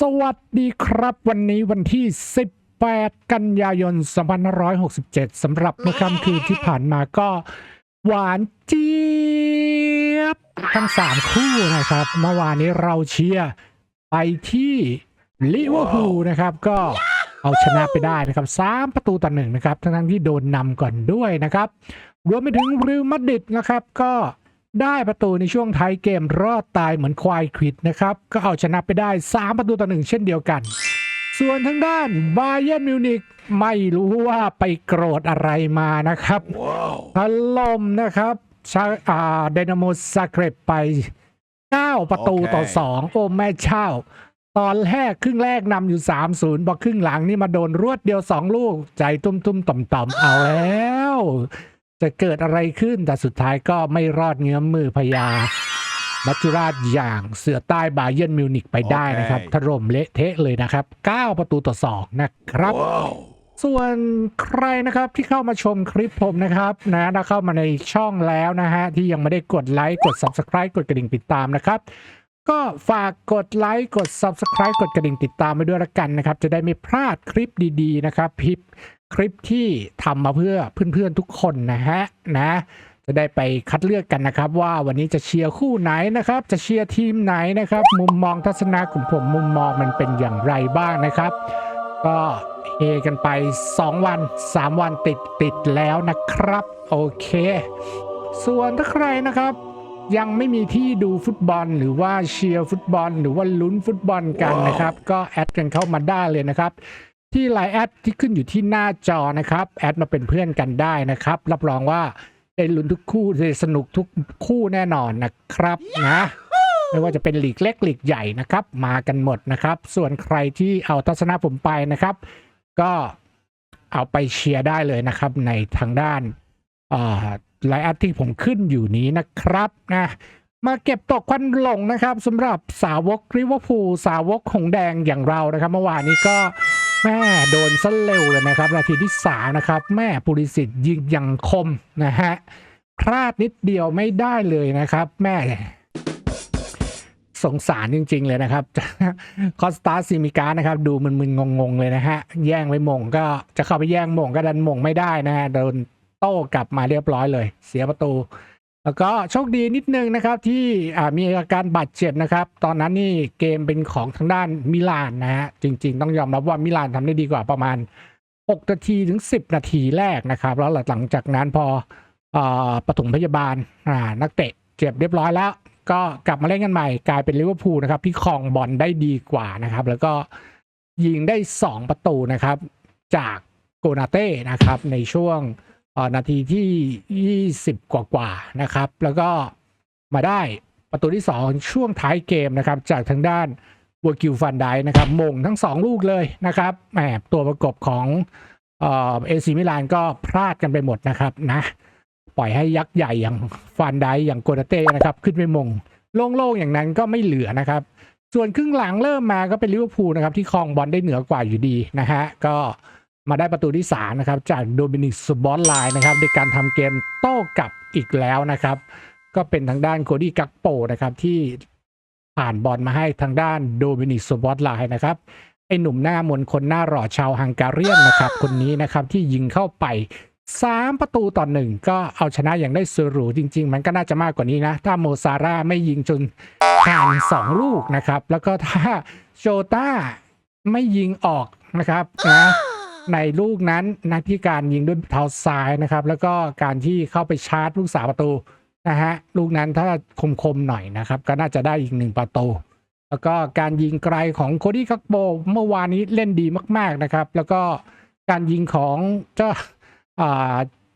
สวัสดีครับวันนี้วันที่ 18 กันยายน 2567 สำหรับเมื่อค่ำคืนที่ผ่านมาก็ หวานเจี๊ยบทั้ง 3 คู่นะครับ เมื่อวานนี้เราเชียร์ไปที่ลิเวอร์พูลนะครับ ก็เอาชนะไปได้นะครับ 3 ประตูต่อหนึ่งนะครับ ทั้งๆที่โดนนำก่อนด้วยนะครับ รวมไปถึงริวมาดริดนะครับ ก็ ได้ประตูในช่วงท้ายเกมรอดตายเหมือนควายควิดนะครับ ก็เอาชนะไปได้ 3 ประตูต่อหนึ่งเช่นเดียวกัน ส่วนทางด้านบาเย r n m มิวนิกไม่รู้ว่าไปโกรธอะไรมานะครับถล่มนะครับชาอ่าเดนาโมซาเกรบไป 9 ประตูต่อโอเค2โอ้แม่เช่า ตอนแรกครึ่งแรกนำอยู่ 3-0พอครึ่งหลังนี่มาโดนรวดเดียว 2 ลูก ใจตุ้มๆต่อมๆเอาแล้ว จะเกิดอะไรขึ้นแต่สุดท้ายก็ไม่รอดเงื้อมมือพญามัจจุราชอย่างเสือใต้บาเย r n m มิวนิกไปได้นะครับโอเคถล่มเละเทะเลยนะครับ 9 ประตูต่อ 2 นะครับ Wow. ส่วนใครนะครับที่เข้ามาชมคลิปผมนะครับนะถ้าเข้ามาในช่องแล้วนะฮะ ที่ยังไม่ได้กดไลค์กด Subscribe กดกระดิ่งติดตามนะครับก็ฝากกดไลค์กด Subscribe กดกระดิ่งติดตามไปด้วยละกันนะครับ จะได้ไม่พลาดคลิปดี ๆ นะครับคลิป คลิปที่ทำมาเพื่อเพื่อนๆทุกคนนะฮะนะจะได้ไปคัดเลือกกันนะครับ ว่าวันนี้จะเชียร์คู่ไหนนะครับ จะเชียร์ทีมไหนนะครับ มุมมองทัศนะของผมมุมมองมันเป็นอย่างไรบ้างนะครับ ก็เฮกันไป 2 วัน 3 วันติดติดแล้วนะครับ โอเค ส่วนถ้าใครนะครับ ยังไม่มีที่ดูฟุตบอลหรือว่าเชียร์ฟุตบอล หรือว่าลุ้นฟุตบอลกันนะครับ ก็แอดกันเข้ามาได้เลยนะครับ ที่ไลน์แอดที่ขึ้นอยู่ที่หน้าจอนะครับ แอดมาเป็นเพื่อนกันได้นะครับ รับรองว่าได้ลุ้นทุกคู่ได้สนุกทุกคู่แน่นอนนะครับนะไม่ว่าจะเป็นหลีกเล็กหลีกใหญ่นะครับ มากันหมดนะครับ ส่วนใครที่เอาทัศนะผมไปนะครับ ก็เอาไปเชียร์ได้เลยนะครับ ในทางด้านไลน์แอดที่ผมขึ้นอยู่นี้นะครับนะมาเก็บตกควันหลงนะครับสำหรับสาวกริวพูสาวกหงแดงอย่างเรานะครับ เมื่อวานนี้ก็ แม่โดนซะเร็วเลยนะครับ นาทีที่สามนะครับ แม่ปุริสิทธิ์ยิงอย่างคมนะฮะพลาดนิดเดียวไม่ได้เลยนะครับ แม่สงสารจริง ๆ เลยนะครับ คอสตาซิมิกานะครับ ดูมึนๆงงๆเลยนะฮะ แย่งไปมงก็จะเข้าไปแย่งมงก็ดันมงไม่ได้นะฮะโดนโต้กลับมาเรียบร้อยเลย เสียประตู แล้วก็โชคดีนิดนึงนะครับที่มีอาการบาดเจ็บนะครับ ตอนนั้นนี่เกมเป็นของทางด้านมิลานนะฮะจริง ๆ ต้องยอมรับว่ามิลานทำได้ดีกว่าประมาณ 6 นาทีถึง 10 นาทีแรกนะครับ แล้วหลังจากนั้นพออ่าปฐมพยาบาลนักเตะเจ็บเรียบร้อยแล้ว ก็กลับมาเล่นกันใหม่กลายเป็นลิเวอร์พูลนะครับที่ครองบอลได้ดีกว่านะครับ แล้วก็ยิงได้ 2 ประตูนะครับ จากโกนาเต้นะครับในช่วง นาทีที่ 20 กว่ากว่าๆนะครับ แล้วก็มาได้ประตูที่ 2 ช่วงท้ายเกมนะครับ จากทางด้านวัวกิวฟันไดนะครับมงทั้ง 2 ลูกเลยนะครับแหมตัวประกบของเอซีมิลานก็พลาดกันไปหมดนะครับนะปล่อยให้ยักษ์ใหญ่อย่างฟันไดอย่างโกนาเต้นะครับ ขึ้นไปมง โล่งๆอย่างนั้นก็ไม่เหลือนะครับ ส่วนครึ่งหลังเริ่มมาก็เป็นลิเวอร์พูลนะครับที่ครองบอลได้เหนือกว่าอยู่ดีนะฮะก็ มาได้ประตูที่ 3 นะครับ จากโดมินิกสบอลไลน์นะครับในการทำเกมโต้กลับอีกแล้วนะครับ ก็เป็นทางด้านโคดี้กักโปนะครับที่ผ่านบอลมาให้ทางด้านโดมินิกสบอลไลน์นะครับไอหนุ่มหน้ามนคนหน้าหล่อชาวฮังการียนนะครับ คนนี้นะครับที่ยิงเข้าไปสามประตูต่อหนึ่งก็เอาชนะอย่างได้สรูจริง ๆ มันก็น่าจะมากกว่านี้นะ ถ้าโมซาร่าไม่ยิงจนห่างสองลูกนะครับ แล้วก็ถ้าโจต้าไม่ยิงออกนะครับนะ ในลูกนั้นนะที่การยิงด้วยเท้าซ้ายนะครับ แล้วก็การที่เข้าไปชาร์จลูกสาวประตูนะฮะลูกนั้นถ้าคมๆหน่อยนะครับ ก็น่าจะได้อีกหนึ่งประตูแล้วก็การยิงไกลของโคดี้คักโบเมื่อวานนี้เล่นดีมาก ๆนะครับ แล้วก็การยิงของเจ้า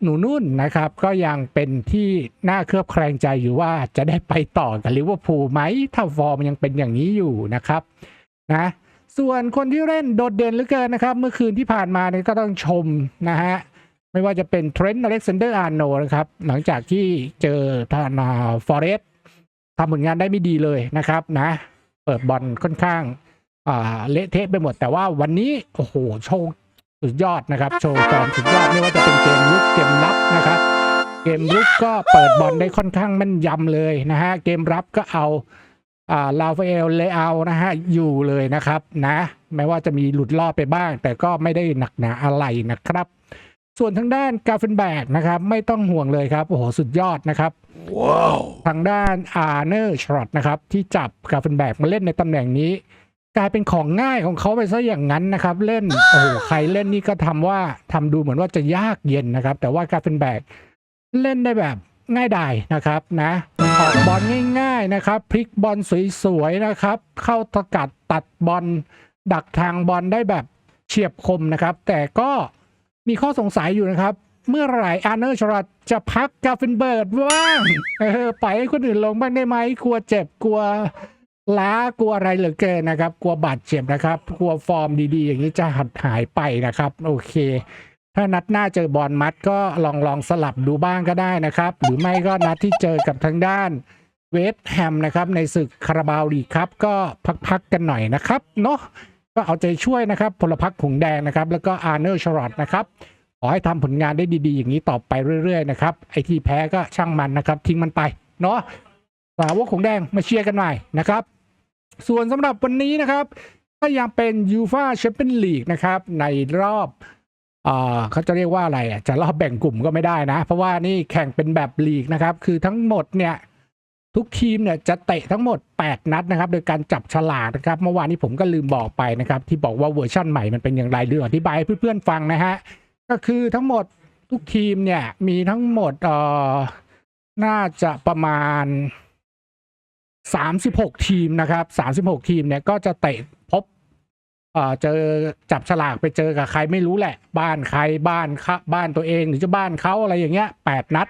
หนูนุ่นนะครับ ก็ยังเป็นที่น่าเคลือบแคลงใจอยู่ว่าจะได้ไปต่อกับลิเวอร์พูลไหมถ้าฟอร์มยังเป็นอย่างนี้อยู่นะครับนะ ส่วนคนที่เล่นโดดเด่นเหลือเกินนะครับ เมื่อคืนที่ผ่านมาเนี่ยก็ต้องชมนะฮะ ไม่ว่าจะเป็นเทรนต์อเล็กซานเดอร์อาร์โนนะครับ หลังจากที่เจอทางฟอเรสทำผลงานได้ไม่ดีเลยนะครับนะ เปิดบอลค่อนข้างเละเทะไปหมด แต่ว่าวันนี้ โอ้โห โชว์สุดยอดนะครับ โชว์ฟอร์มสุดยอดไม่ว่าจะเป็นเกมลุกเกมรับนะครับ เกมลุกก็เปิดบอลได้ค่อนข้างแม่นยำเลยนะฮะ เกมรับก็เอา ลาฟาเอลเลอานะฮะอยู่เลยนะครับนะแม้ว่าจะมีหลุดรอดไปบ้าง แต่ก็ไม่ได้หนักหนาอะไรนะครับ ส่วนทางด้านกาเฟนแบกนะครับ ไม่ต้องห่วงเลยครับ โอ้โห สุดยอดนะครับทางด้านอาร์เนอร์ชรอตนะครับ ที่จับกาเฟนแบกมาเล่นในตำแหน่งนี้ กลายเป็นของง่ายของเขาไปซะอย่างนั้นนะครับ เล่นโอ้โหใครเล่นนี่ก็ทำว่าทำดูเหมือนว่าจะยากเย็นนะครับ แต่ว่ากาเฟนแบกเล่นได้แบบ ง่ายดายนะครับนะออกบอลง่ายๆนะครับพลิกบอลสวยๆนะครับ เข้าตะกัดตัดบอลดักทางบอลได้แบบเฉียบคมนะครับ แต่ก็มีข้อสงสัยอยู่นะครับ เมื่อไหร่อาร์เนอร์ชรอตจะพักกาเฟนเบิร์ดว่างเออไปให้คนอื่นลงบ้างได้ไหมกลัวเจ็บกลัวล้ากลัวอะไรเหลือเกินนะครับ กลัวบาดเจ็บนะครับ กลัวฟอร์มดีๆ อย่างนี้จะหัดหายไปนะครับ โอเค ถ้านัดหน้าเจอบอลมัดก็ลองลองสลับดูบ้างก็ได้นะครับ หรือไม่ก็นัดที่เจอกับทางด้านเวสแฮมนะครับ ในศึกคาราบาวลีครับ ก็พักๆกันหน่อยนะครับเนาะก็เอาใจช่วยนะครับพลพรรคผงแดงนะครับ แล้วก็อาร์เนอร์ชรอตนะครับขอให้ทำผลงานได้ดี ๆ อย่างนี้ต่อไปเรื่อย ๆ นะครับไอที่แพ้ก็ช่างมันนะครับ ทิ้งมันไปเนาะสาวกของแดงมาเชียร์กันหน่อยนะครับ ส่วนสำหรับวันนี้นะครับก็ยังเป็นยูฟาแชมเปี้ยนลีกนะครับในรอบ เขาจะเรียกว่าอะไรอะจะรอบแบ่งกลุ่มก็ไม่ได้นะ เพราะว่านี่แข่งเป็นแบบลีกนะครับ คือทั้งหมดเนี่ย ทุกทีมเนี่ยจะเตะทั้งหมด 8 นัดนะครับ โดยการจับฉลากนะครับ เมื่อวานนี้ผมก็ลืมบอกไปนะครับ ที่บอกว่าเวอร์ชั่นใหม่มันเป็นอย่างไรเรื่องอธิบายให้เพื่อนๆฟังนะฮะ ก็คือทั้งหมดทุกทีมเนี่ยมีทั้งหมดเอ่อน่าจะประมาณ 36 ทีมนะครับ 36 ทีมเนี่ยก็จะเตะพบ เอ่อเจอจับฉลากไปเจอกับใครไม่รู้แหละ บ้านใครบ้านเขาบ้านตัวเองหรือจะบ้านเขาอะไรอย่างเงี้ย8นัด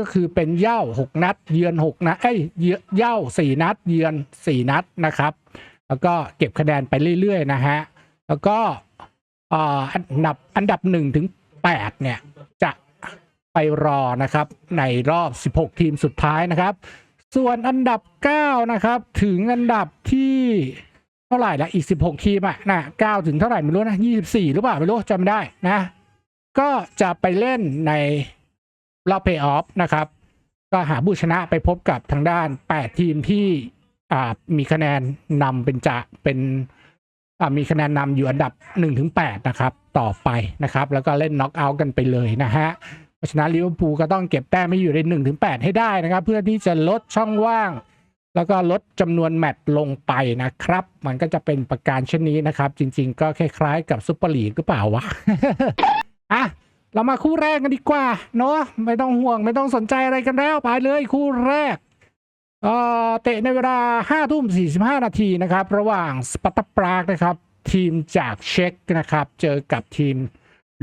ก็คือเป็นเย้า6นัด เยือน6นัดเอ้ยเยือนเหย้า4นัด เยือน4นัดนะครับ แล้วก็เก็บคะแนนไปเรื่อยๆนะฮะแล้วก็เอ่ออันดับอันดับ1ถึง8เนี่ยจะไปรอนะครับในรอบ 16 ทีมสุดท้ายนะครับ ส่วนอันดับ 9 นะครับ ถึงอันดับที่ เท่าไหร่ละอีก 16 ทีมอะนะ9ถึงเท่าไหร่ไม่รู้นะ 24 หรือเปล่าไม่รู้จำไม่ได้นะ ก็จะไปเล่นในรอบเพย์ออฟนะครับ ก็หาผู้ชนะไปพบกับทางด้าน 8 ทีมที่อ่ามีคะแนนนำเป็นจะเป็นอ่ามีคะแนนนำอยู่อันดับ 1-8 นะครับ ต่อไปนะครับ แล้วก็เล่นน็อกเอาท์กันไปเลยนะฮะเพราะฉะนั้นลิเวอร์พูลก็ต้องเก็บแต้มให้อยู่ใน1นถึงแให้ได้นะครับ เพื่อที่จะลดช่องว่าง แล้วก็ลดจำนวนแมตช์ลงไปนะครับ มันก็จะเป็นประการเช่นนี้นะครับ จริงๆ ก็คล้ายๆ กับซุปเปอร์ลีกหรือเปล่าวะอะเรามาคู่แรกกันดีกว่า เนาะไม่ต้องห่วงไม่ต้องสนใจอะไรกันแล้ว ไปเลยคู่แรกเอ่อเตะในเวลา5ทุ่ม45 นาทีนะครับ ระหว่างสปาร์ตาปรากนะครับ ทีมจากเช็กนะครับ เจอกับทีม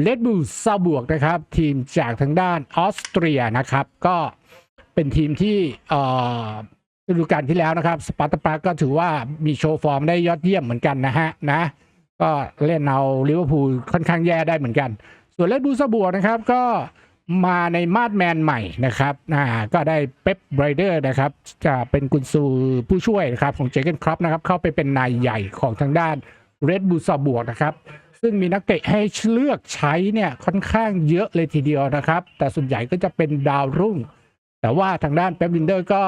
เลดบูซาบวกนะครับ ทีมจากทางด้านออสเตรียนะครับ ก็เป็นทีมที่เอ่อ ฤดูกาลที่แล้วนะครับสปาร์ตาปรากก็ถือว่ามีโชว์ฟอร์มได้ยอดเยี่ยมเหมือนกันนะฮะนะ ก็เล่นเอาลิเวอร์พูลค่อนข้างแย่ได้เหมือนกัน ส่วนเลดบูลซาบวนะครับก็มาในมาดแมนใหม่นะครับอ่าก็ได้เป๊ปไบรเดอร์นะครับจะเป็นกุนซือผู้ช่วยนะครับของเจเกนครอปนะครับเข้าไปเป็นนายใหญ่ของทางด้านเรดบูลซาบวนะครับซึ่งมีนักเตะให้เลือกใช้เนี่ยค่อนข้างเยอะเลยทีเดียวนะครับ แต่ส่วนใหญ่ก็จะเป็นดาวรุ่ง แต่ว่าทางด้านเป๊ปลินเดอร์ก็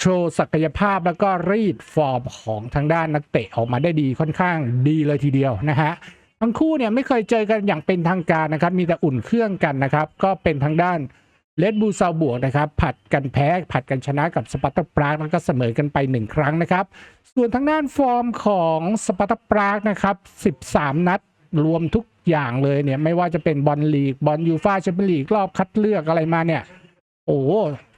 โชว์ศักยภาพแล้วก็รีดฟอร์มของทางด้านนักเตะออกมาได้ดีค่อนข้างดีเลยทีเดียวนะฮะทั้งคู่เนี่ยไม่เคยเจอกันอย่างเป็นทางการนะครับ มีแต่อุ่นเครื่องกันนะครับ ก็เป็นทางด้านเลดบูซาบวกนะครับ ผัดกันแพ้ ผัดกันชนะกับสปาร์ตปรากแล้วก็เสมอกันไปหนึ่งครั้งนะครับ ส่วนทางด้านฟอร์มของสปาร์ตปรากนะครับ 13 นัดรวมทุกอย่างเลยเนี่ยไม่ว่าจะเป็นบอลลีกบอลยูฟาแชมเปี้ยนลีกรอบคัดเลือกอะไรมาเนี่ย โอ้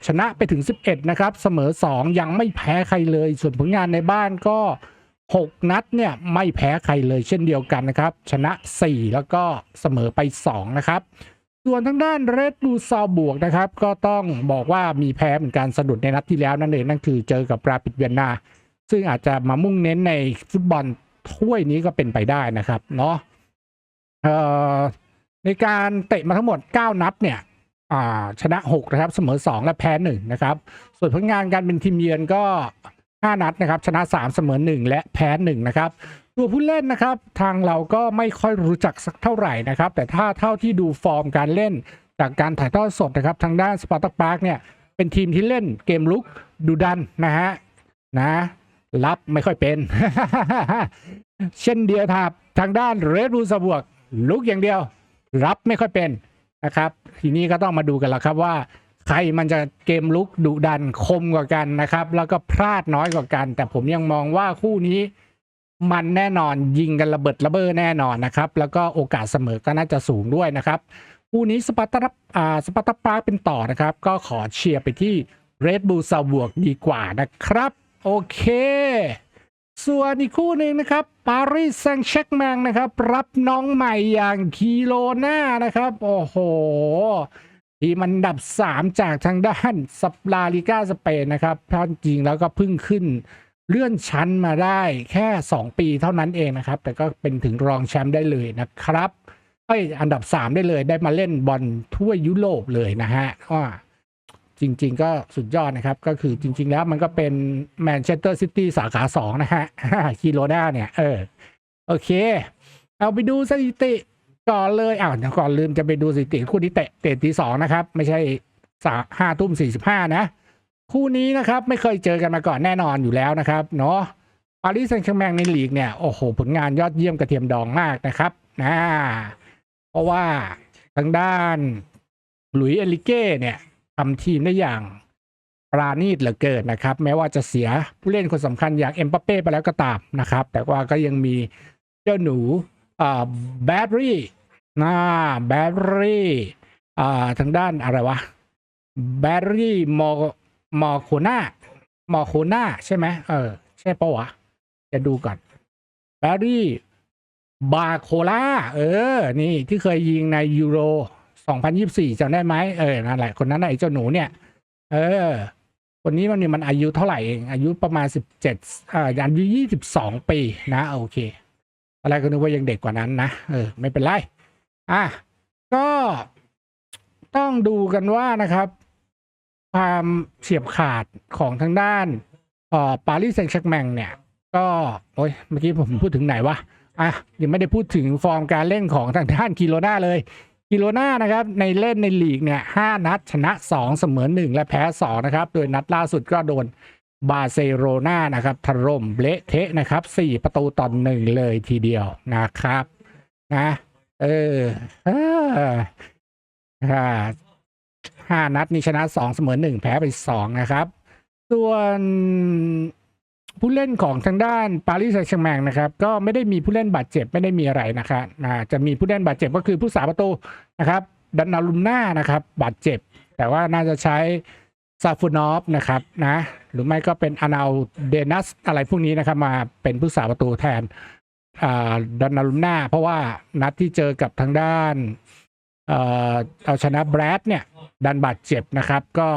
ชนะไปถึง 11 นะครับ เสมอ 2 ยังไม่แพ้ใครเลย ส่วนผลงานในบ้านก็ 6 นัดเนี่ยไม่แพ้ใครเลยเช่นเดียวกันนะครับ ชนะ 4 แล้วก็เสมอไป 2 นะครับส่วนทางด้านเรดบูซาบวกนะครับ ก็ต้องบอกว่ามีแพ้เหมือนกันสะดุดในนัดที่แล้วนั่นเองนั่นคือเจอกับราปิดเวียนนา ซึ่งอาจจะมามุ่งเน้นในฟุตบอลถ้วยนี้ก็เป็นไปได้นะครับเนาะเอ่อในการเตะมาทั้งหมด 9 นัดเนี่ย ชนะ 6 นะครับ เสมอ 2 และแพ้ 1 นะครับ ส่วนผลงานการเป็นทีมเยือนก็ 5 นัดนะครับ ชนะ 3 เสมอ 1 และแพ้ 1 นะครับ ตัวผู้เล่นนะครับ ทางเราก็ไม่ค่อยรู้จักสักเท่าไหร่นะครับ แต่ถ้าเท่าที่ดูฟอร์มการเล่นจากการถ่ายทอดสดนะครับ ทางด้านสปาร์ต a กปาร์กเนี่ย เป็นทีมที่เล่นเกมลุกดูดันนะฮะนะรับไม่ค่อยเป็น เช่นเดียวทับทางด้านเรดบูสบวกลุกอย่างเดียว รับไม่ค่อยเป็น นะครับ ทีนี้ก็ต้องมาดูกันแล้วครับว่า ใครมันจะเกมลุกดุดันคมกว่ากันนะครับ แล้วก็พลาดน้อยกว่ากัน แต่ผมยังมองว่าคู่นี้มันแน่นอนยิงกันระเบิดระเบ้อแน่นอนนะครับ แล้วก็โอกาสเสมอก็น่าจะสูงด้วยนะครับคู่นี้สปาร์ตาอ่าสปาร์ตาปาเป็นต่อนะครับ ก็ขอเชียร์ไปที่เรดบู l ซาบวกดีกว่านะครับ โอเค ส่วนอีกคู่หนึ่งนะครับปารีสแซงต์แชร์กแมงนะครับ รับน้องใหม่อย่างคีโลนานะครับ โอ้โห ทีมอันดับ 3 จากทางด้านสปลาลิก้าสเปนนะครับถ้าจริงแล้วก็เพิ่งขึ้นเลื่อนชั้นมาได้แค่ 2 ปีเท่านั้นเองนะครับ แต่ก็เป็นถึงรองแชมป์ได้เลยนะครับเอ้ยอันดับ 3 ได้เลยได้มาเล่นบอลทั่วยุโรปเลยนะฮะ จริง ๆ ก็สุดยอดนะครับ ก็คือจริง ๆ แล้วมันก็เป็นแมนเชสเตอร์ซิตี้สาขา2นะฮะคีโรนาเนี่ย เออ โอเค เอาไปดูสถิติก่อนเลยอ้าวเดี๋ยวก่อนลืมจะไปดูสถิติคู่นี้เตะเตะทีสองนะครับ ไม่ใช่สาห้าทุ่มสี่สิบห้านะ คู่นี้นะครับไม่เคยเจอกันมาก่อนแน่นอนอยู่แล้วนะครับ เนาะปารีสแซงต์แชร์แมงในลีกเนี่ยโอ้โหผลงานยอดเยี่ยมกระเทียมดองมากนะครับนะเพราะว่าทางด้านหลุยส์เอลิเก้เนี่ย ทำทีมได้อย่างปราณีตเหลือเกินนะครับ แม้ว่าจะเสียผู้เล่นคนสำคัญอย่างเอ็มบัปเป้ไปแล้วก็ตามนะครับ แต่ว่าก็ยังมีเจ้าหนูอ่าแบดรี่นะแบดรี่อ่าทางด้านอะไรวะแบดรี่มอมอโคนามอโคนาใช่ไหมเออ ใช่ปะวะ จะดูก่อนแบดรี่บาโคลาเออ นี่ที่เคยยิงในยูโร 2024จำได้ไหมเออนั่นแหละคนนั้นไอ้เจ้าหนูเนี่ย เออคนนี้มันนี่มันอายุเท่าไหร่เองอายุประมาณ 17อ่าอายุ22 ปีนะโอเค อะไรก็นึกว่ายังเด็กกว่านั้นนะเออไม่เป็นไรอะก็ต้องดูกันว่านะครับ ความเฉียบขาดของทางด้านเอ่อปารีสแซงต์แชร์กแมงเนี่ย ก็โอ้ยเมื่อกี้ผมพูดถึงไหนวะอะยังไม่ได้พูดถึงฟอร์มการเล่นของทางด้านกิโลนาเลย กิโลนานะครับในเล่นในลีกเนี่ยห้านัดชนะ 2 เสมอ 1 และแพ้ 2 นะครับ โดยนัดล่าสุดก็โดนบาร์เซโลนานะครับถล่มเละเทะนะครับ 4 ประตูต่อหนึ่งเลยทีเดียวนะครับนะเออห้านัดนี่ชนะสองเสมอหนึ่งแพ้ไปสองนะครับ ส่วน ผู้เล่นของทางด้านปารีสแซงต์แชร์กแมงนะครับก็ไม่ได้มีผู้เล่นบาดเจ็บไม่ได้มีอะไรนะครับจะมีผู้เล่นบาดเจ็บก็คือผู้สาประตูนะครับดันนาลุมน่านะครับบาดเจ็บ แต่ว่าน่าจะใช้ซาฟูนอฟนะครับนะหรือไม่ก็เป็นอานาเดนัสอะไรพวกนี้นะครับมาเป็นผู้สาประตูแทนดันนาลุมน่าเพราะว่านัดที่เจอกับทางด้านเอาชนะแบรดเนี่ยดันบาดเจ็บนะครับก็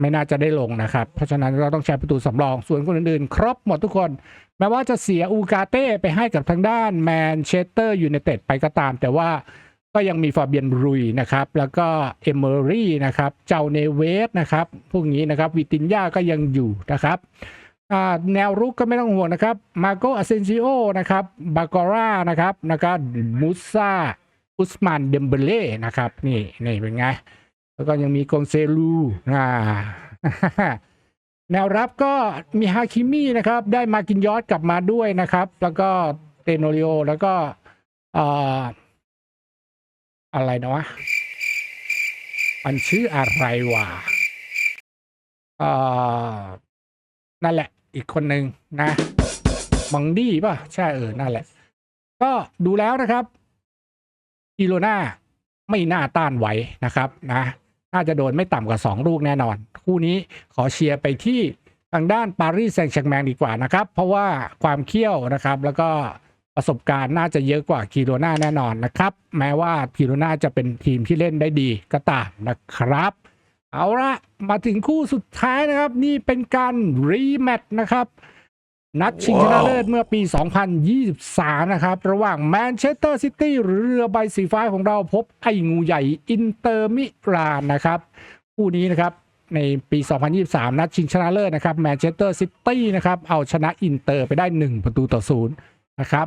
ไม่น่าจะได้ลงนะครับ เพราะฉะนั้นเราต้องใช้ประตูสำรอง ส่วนคนอื่นๆ ครบหมดทุกคน แม้ว่าจะเสียอูกาเต้ไปให้กับทางด้านแมนเชสเตอร์ยูไนเต็ดไปก็ตาม แต่ว่าก็ยังมีฟาเบียนรุยนะครับ แล้วก็เอเมอรี่นะครับ เจ้าเนเวสนะครับ พวกนี้นะครับวิตินยาก็ยังอยู่นะครับแนวรุกก็ไม่ต้องห่วงนะครับ มาโกอาเซนซิโอนะครับบากอร่านะครับนะครับมูซาอุสมานเดมเบเล่นะครับ นี่นี่เป็นไง แล้วก็ยังมีกงเซลูอ่าแนวรับก็มีฮาคิมินะครับ ได้มากินยอดกลับมาด้วยนะครับ แล้วก็เตโนริโอแล้วก็ออะไรนะวะมันชื่ออะไรวะอ่อนั่นแหละ อีกคนหนึ่งนะมังดี้ป่ะ ใช่เออ นั่นแหละ ก็ดูแล้วนะครับกิโลนาไม่น่าต้านไหวนะครับนะ น่าจะโดนไม่ต่ำกว่า 2 ลูกแน่นอน คู่นี้ขอเชียร์ไปที่ทางด้านปารีสแซงต์แชร์กแมงดีกว่านะครับ เพราะว่าความเขี้ยวนะครับ แล้วก็ประสบการณ์น่าจะเยอะกว่าคีโรนาแน่นอนนะครับ แม้ว่าคีโรนาจะเป็นทีมที่เล่นได้ดีก็ตามนะครับ เอาละมาถึงคู่สุดท้ายนะครับ นี่เป็นการรีแมตช์นะครับ นัดชิงชนะเลิศเมื่อปี 2023 นะครับ ระหว่างแมนเชสเตอร์ซิตี้หรือเรือใบสีฟ้าของเราพบไอ้งูใหญ่อินเตอร์มิลานนะครับ คู่นี้นะครับในปี 2023 นัดชิงชนะเลิศนะครับแมนเชสเตอร์ซิตี้นะครับเอาชนะอินเตอร์ไปได้ 1 ประตูต่อศูนย์นะครับ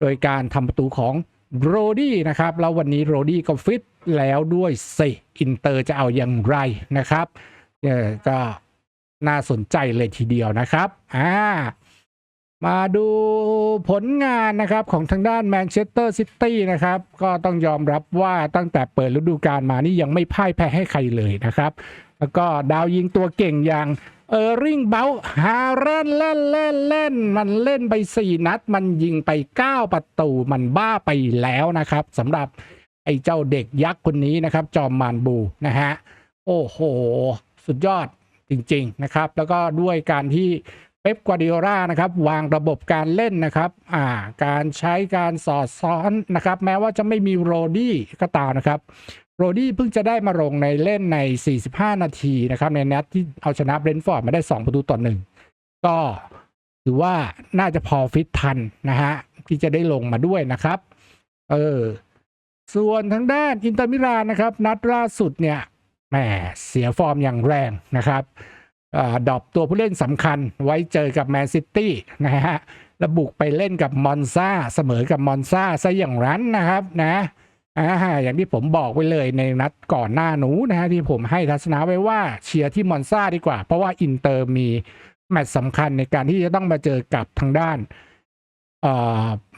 โดยการทำประตูของโรดี้นะครับ แล้ววันนี้โรดี้ก็ฟิตแล้วด้วยเซอินเตอร์จะเอาอย่างไรนะครับเออก็น่าสนใจเลยทีเดียวนะครับอ่า มาดูผลงานนะครับของทางด้านแมนเชสเตอร์ซิตี้นะครับก็ต้องยอมรับว่าตั้งแต่เปิดฤดูกาลมานี่ยังไม่พ่ายแพ้ให้ใครเลยนะครับ แล้วก็ดาวยิงตัวเก่งอย่างเออริงเบลฮาเรนเล่นเล่นเล่น มันเล่นไป 4 นัด มันยิงไป 9 ประตูมันบ้าไปแล้วนะครับสำหรับไอ้เจ้าเด็กยักษ์คนนี้นะครับ จอมมานบูนะฮะโอ้โห สุดยอดจริง ๆนะครับ แล้วก็ด้วยการที่ เป๊ปกวาดิโอลานะครับวางระบบการเล่นนะครับอ่าการใช้การสอดซ้อนนะครับแม้ว่าจะไม่มีโรดี้ก็ตามนะครับโรดี้เพิ่งจะได้มาลงในเล่นใน 45 นาทีนะครับในนัดที่เอาชนะเบรนฟอร์ดมาได้ 2 ประตูต่อหนึ่งก็ถือว่าน่าจะพอฟิตทันนะฮะที่จะได้ลงมาด้วยนะครับเออส่วนทางด้านอินเตอร์มิลานนะครับนัดล่าสุดเนี่ยแหมเสียฟอร์มอย่างแรงนะครับ ดอปตัวผู้เล่นสำคัญไว้เจอกับแมนซิตี้นะฮะแล้วบุกไปเล่นกับมอนซาเสมอกับมอนซาซะอย่างนั้นนะครับนะอ่าอย่างที่ผมบอกไว้เลยในนัดก่อนหน้าหนูนะฮะที่ผมให้ทัศนะไว้ว่าเชียร์ที่มอนซาดีกว่า เพราะว่าอินเตอร์มีแมตช์สำคัญในการที่จะต้องมาเจอกับทางด้าน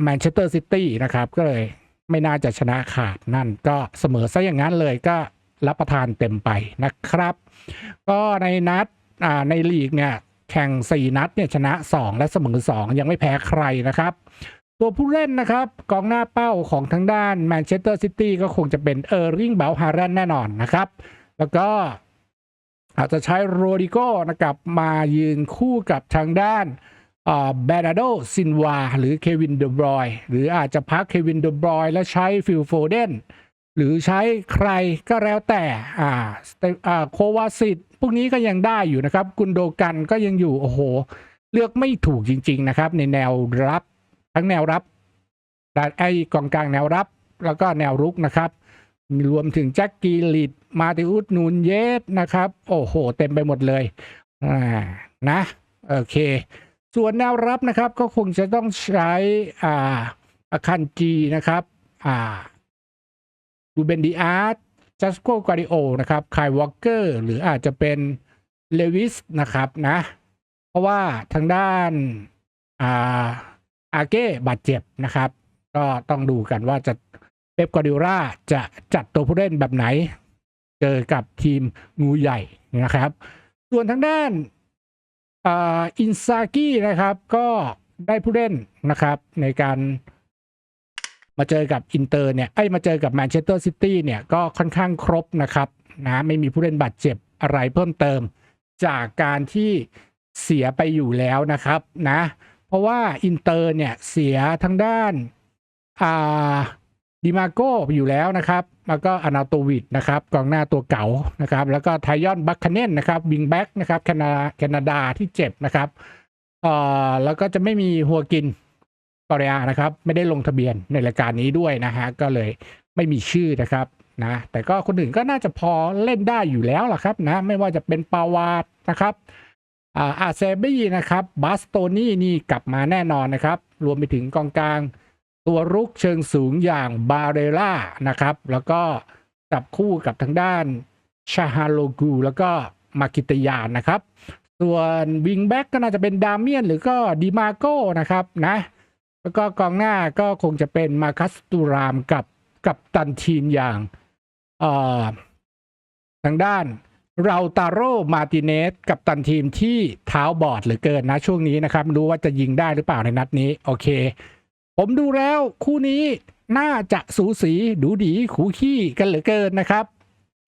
แมนเชสเตอร์ซิตี้นะครับ ก็เลยไม่น่าจะชนะขาดนั่นก็เสมอซะอย่างนั้นเลยก็รับประทานเต็มไปนะครับ ก็ในนัด ในลีกเนี่ยแข่ง 4 นัดเนี่ยชนะ 2 และเสมอ 2 ยังไม่แพ้ใครนะครับ ตัวผู้เล่นนะครับ กองหน้าเป้าของทางด้านแมนเชสเตอร์ซิตี้ก็คงจะเป็นเออร์ริงเบลฮารันแน่นอนนะครับ แล้วก็อาจจะใช้โรดิโก้นะครับมายืนคู่กับทางด้านเบรนาโดซินวาหรือเควินเดบรอยหรืออาจจะพักเควินเดบรอยแล้วใช้ฟิลโฟเดนหรือใช้ใครก็แล้วแต่อ่าอ่าโควาสิต พวกนี้ก็ยังได้อยู่นะครับ กุนโดกันก็ยังอยู่โอ้โห เลือกไม่ถูกจริง ๆ นะครับ ในแนวรับทั้งแนวรับไอ้กองกลางแนวรับ แล้วก็แนวรุกนะครับรวมถึงแจ็คกีลิดมาติอุสนูนเยสนะครับ โอ้โห เต็มไปหมดเลยอ่านะโอเค ส่วนแนวรับนะครับก็คงจะต้องใช้อ่าอาคันจีนะครับ อ่าดูเบนดีอาร์ต จัสโกกาดิโอนะครับคายวอลเกอร์หรืออาจจะเป็นเลวิสนะครับนะ เพราะว่าทางด้านอาอาเก้บาดเจ็บนะครับ ก็ต้องดูกันว่าจะเป๊ปกวาร์ดิโอลาจะจัดตัวผู้เล่นแบบไหน เจอกับทีมงูใหญ่นะครับ ส่วนทางด้านอินซากินะครับ ก็ได้ผู้เล่นนะครับในการ มาเจอกับอินเตอร์เนี่ยไอ้มาเจอกับแมนเชสเตอร์ซิตี้เนี่ยก็ค่อนข้างครบนะครับนะไม่มีผู้เล่นบาดเจ็บอะไรเพิ่มเติม จากการที่เสียไปอยู่แล้วนะครับนะเพราะว่าอินเตอร์เนี่ยเสียทางด้านอ่าดิมาโกอยู่แล้วนะครับ แล้วก็อนาโตวิดนะครับกองหน้าตัวเก่านะครับ แล้วก็ไทยอนบัคคเนนนะครับวิงแบ็กนะครับแคนาแคนาดาที่เจ็บนะครับเอ่อแล้วก็จะไม่มีหัวกิน กอริอานะครับไม่ได้ลงทะเบียนในรายการนี้ด้วยนะฮะก็เลยไม่มีชื่อนะครับนะแต่ก็คนอื่นก็น่าจะพอเล่นได้อยู่แล้วล่ะครับนะไม่ว่าจะเป็นปาวาดนะครับอาอาเซบี้นะครับบาสโตนี่นี่กลับมาแน่นอนนะครับ รวมไปถึงกองกลาง ตัวรุกเชิงสูงอย่างบาเรล่านะครับ แล้วก็จับคู่กับทางด้านชาฮาโลกู แล้วก็มากิตยานนะครับ ส่วนวิงแบ็กก็น่าจะเป็นดาเมียนหรือก็ดีมาโก้นะครับนะ แล้วก็กองหน้าก็คงจะเป็นมาคัสตูรามกับกับตันทีมอย่างทางด้านเราตาโรมาติเนสกับตันทีมที่เท้าบอดเหลือเกินนะช่วงนี้นะครับ รู้ว่าจะยิงได้หรือเปล่าในนัดนี้ โอเค ผมดูแล้วคู่นี้น่าจะสูสีดูดีขูขี้กันเหลือเกินนะครับ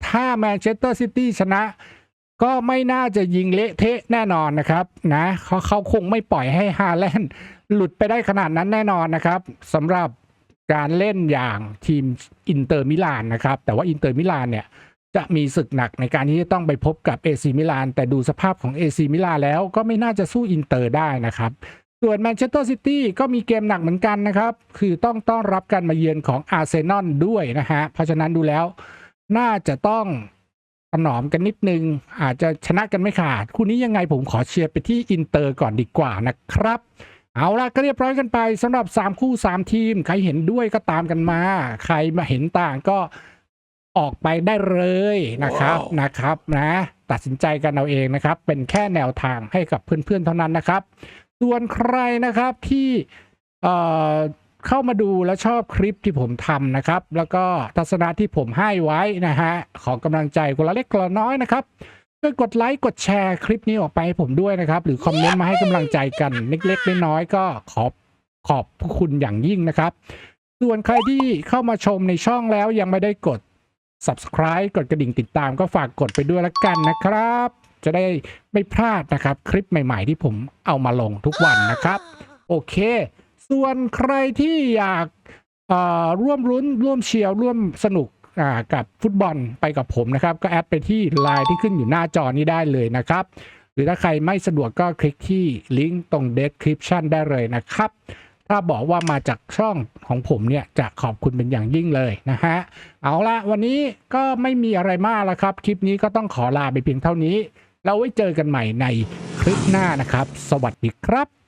ถ้าแมนเชสเตอร์ซิตี้ชนะ ก็ไม่น่าจะยิงเละเทะแน่นอนนะครับนะเขาเขาคงไม่ปล่อยให้ฮาแลนด์ หลุดไปได้ขนาดนั้นแน่นอนนะครับสำหรับการเล่นอย่างทีมอินเตอร์มิลานนะครับ แต่ว่าอินเตอร์มิลานเนี่ยจะมีศึกหนักในการที่จะต้องไปพบกับเอซีมิลานแต่ดูสภาพของเอซีมิลานแล้วก็ไม่น่าจะสู้อินเตอร์ได้นะครับ ส่วนแมนเชสเตอร์ซิตี้ก็มีเกมหนักเหมือนกันนะครับ คือต้องต้อนรับการมาเยือนของอาร์เซนอลด้วยนะฮะเพราะฉะนั้นดูแล้วน่าจะต้องถนอมกันนิดนึง อาจจะชนะกันไม่ขาด คู่นี้ยังไงผมขอเชียร์ไปที่อินเตอร์ก่อนดีกว่านะครับ เอาละก็เรียบร้อยกันไปสำหรับ 3 คู่ 3 ทีม ใครเห็นด้วยก็ตามกันมา ใครมาเห็นต่างก็ออกไปได้เลยนะครับว้าวนะครับนะ ตัดสินใจกันเอาเองนะครับ เป็นแค่แนวทางให้กับเพื่อนๆเท่านั้นนะครับ ส่วนใครนะครับที่เอ่อเข้ามาดูและชอบคลิปที่ผมทำนะครับ แล้วก็ทัศนะที่ผมให้ไว้นะฮะขอกำลังใจคนละเล็กคนละน้อยนะครับ ช่วยกดไลค์กดแชร์คลิปนี้ออกไปให้ผมด้วยนะครับ หรือคอมเมนต์มาให้กำลังใจกันเล็กๆน้อยๆก็ขอบขอบคุณอย่างยิ่งนะครับ ส่วนใครที่เข้ามาชมในช่องแล้วยังไม่ได้กด subscribe กดกระดิ่งติดตามก็ฝากกดไปด้วยละกันนะครับ จะได้ไม่พลาดนะครับ คลิปใหม่ ๆ ที่ผมเอามาลงทุกวันนะครับ โอเค ส่วนใครที่อยากเอ่อร่วมรุ้นร่วมเชียร์ร่วมสนุก กับฟุตบอลไปกับผมนะครับ ก็แอดไปที่ไลน์ที่ขึ้นอยู่หน้าจอนี้ได้เลยนะครับ หรือถ้าใครไม่สะดวกก็คลิกที่ลิงก์ตรง description ได้เลยนะครับ ถ้าบอกว่ามาจากช่องของผมเนี่ยจะขอบคุณเป็นอย่างยิ่งเลยนะฮะ เอาละวันนี้ก็ไม่มีอะไรมากแล้วครับ คลิปนี้ก็ต้องขอลาไปเพียงเท่านี้ เราไว้เจอกันใหม่ในคลิปหน้านะครับ สวัสดีครับ